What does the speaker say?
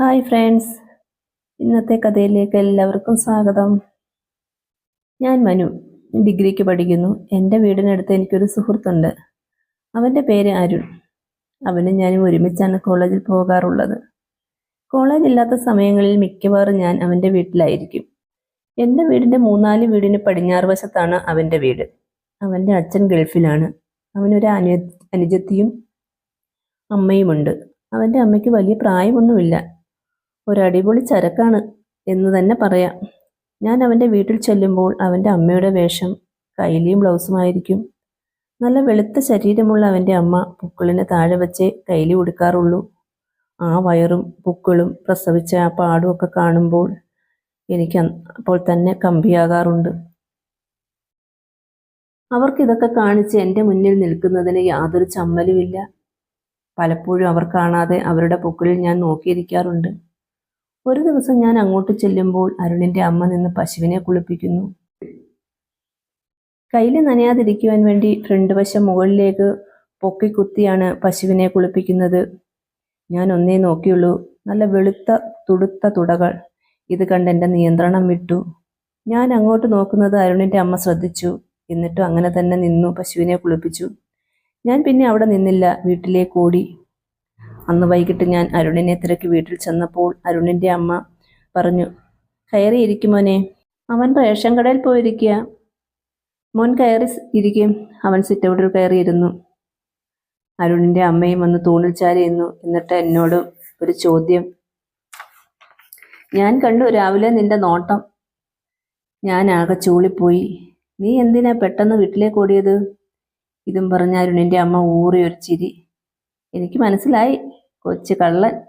Hi friends. ഇന്നത്തെ കഥയിലേക്ക് എല്ലാവർക്കും സ്വാഗതം. ഞാൻ മനു. ഡിഗ്രിക്ക് പഠിക്കുന്നു. എന്റെ വീടിനടുത്ത് എനിക്കൊരു സുഹൃത്തുണ്ട്. അവന്റെ പേര് അരുൺ. അവനും ഞാനും ഒരുമിച്ചാണ് കോളേജിൽ പോകാറുള്ളത്. കോളേജ് ഇല്ലാത്ത സമയങ്ങളിൽ മിക്കവാറും ഞാൻ അവന്റെ വീട്ടിലായിരിക്കും. എന്റെ വീടിന്റെ മൂന്നാൽ വീടിന് പടിഞ്ഞാറ് വശത്താണ് അവന്റെ വീട്. അവന്റെ അച്ഛൻ ഗൾഫിലാണ്. അവനൊരു അനു അനുജത്തിയും അമ്മയുമുണ്ട്. അവന്റെ അമ്മയ്ക്ക് വലിയ പ്രായമൊന്നുമില്ല. ഒരടിപൊളി ചരക്കാണ് എന്ന് തന്നെ പറയാം. ഞാൻ അവന്റെ വീട്ടിൽ ചെല്ലുമ്പോൾ അവന്റെ അമ്മയുടെ വേഷം കൈലിയും ബ്ലൗസുമായിരിക്കും നല്ല വെളുത്ത ശരീരമുള്ള അവന്റെ അമ്മ പുക്കിളിന് താഴെ വെച്ച് കൈലി ഉടുക്കാറുള്ളൂ. ആ വയറും പുക്കിളും പ്രസവിച്ച ആ പാടും ഒക്കെ കാണുമ്പോൾ എനിക്ക് അപ്പോൾ തന്നെ കമ്പിയാകാറുണ്ട്. അവർക്കിതൊക്കെ കാണിച്ച് എന്റെ മുന്നിൽ നിൽക്കുന്നതിന് യാതൊരു ചമ്മലുമില്ല. പലപ്പോഴും അവർ കാണാതെ അവരുടെ പൊക്കിളിൽ ഞാൻ നോക്കിയിരിക്കാറുണ്ട്. ഒരു ദിവസം ഞാൻ അങ്ങോട്ട് ചെല്ലുമ്പോൾ അരുണിന്റെ അമ്മ നിന്ന് പശുവിനെ കുളിപ്പിക്കുന്നു. കയ്യിൽ നനയാതിരിക്കുവാൻ വേണ്ടി ഫ്രണ്ട് വശം മുകളിലേക്ക് പൊക്കി കുത്തിയാണ് പശുവിനെ കുളിപ്പിക്കുന്നത്. ഞാൻ ഒന്നേ നോക്കിയുള്ളൂ. നല്ല വെളുത്ത തുടുത്ത തുടകൾ. ഇത് കണ്ട് എന്റെ നിയന്ത്രണം വിട്ടു. ഞാൻ അങ്ങോട്ട് നോക്കുന്നത് അരുണിന്റെ അമ്മ ശ്രദ്ധിച്ചു. എന്നിട്ടും അങ്ങനെ തന്നെ നിന്നു പശുവിനെ കുളിപ്പിച്ചു. ഞാൻ പിന്നെ അവിടെ നിന്നില്ല. വീട്ടിലേക്ക് ഓടി. അന്ന് വൈകിട്ട് ഞാൻ അരുണിനെ തിരക്കി വീട്ടിൽ ചെന്നപ്പോൾ അരുണിന്റെ അമ്മ പറഞ്ഞു കയറിയിരിക്കുമോനെ അവൻ റേഷൻ കടയിൽ പോയിരിക്കുക മോൻ കയറി ഇരിക്കും. അവൻ സിറ്റൗട്ടിൽ കയറിയിരുന്നു. അരുണിന്റെ അമ്മയും വന്ന് തൂണിൽ ചാരിയിരുന്നു. എന്നിട്ട് എന്നോട് ഒരു ചോദ്യം. ഞാൻ കണ്ടു രാവിലെ നിന്റെ നോട്ടം. ഞാൻ ആകെ ചൂളിപ്പോയി. നീ എന്തിനാ പെട്ടെന്ന് വീട്ടിലേക്ക് ഓടിയത്? ഇതും പറഞ്ഞ അരുണിന്റെ അമ്മ ഊറി ഒരു ചിരി. എനിക്ക് മനസ്സിലായി. കൊച്ചു കള്ളൻ.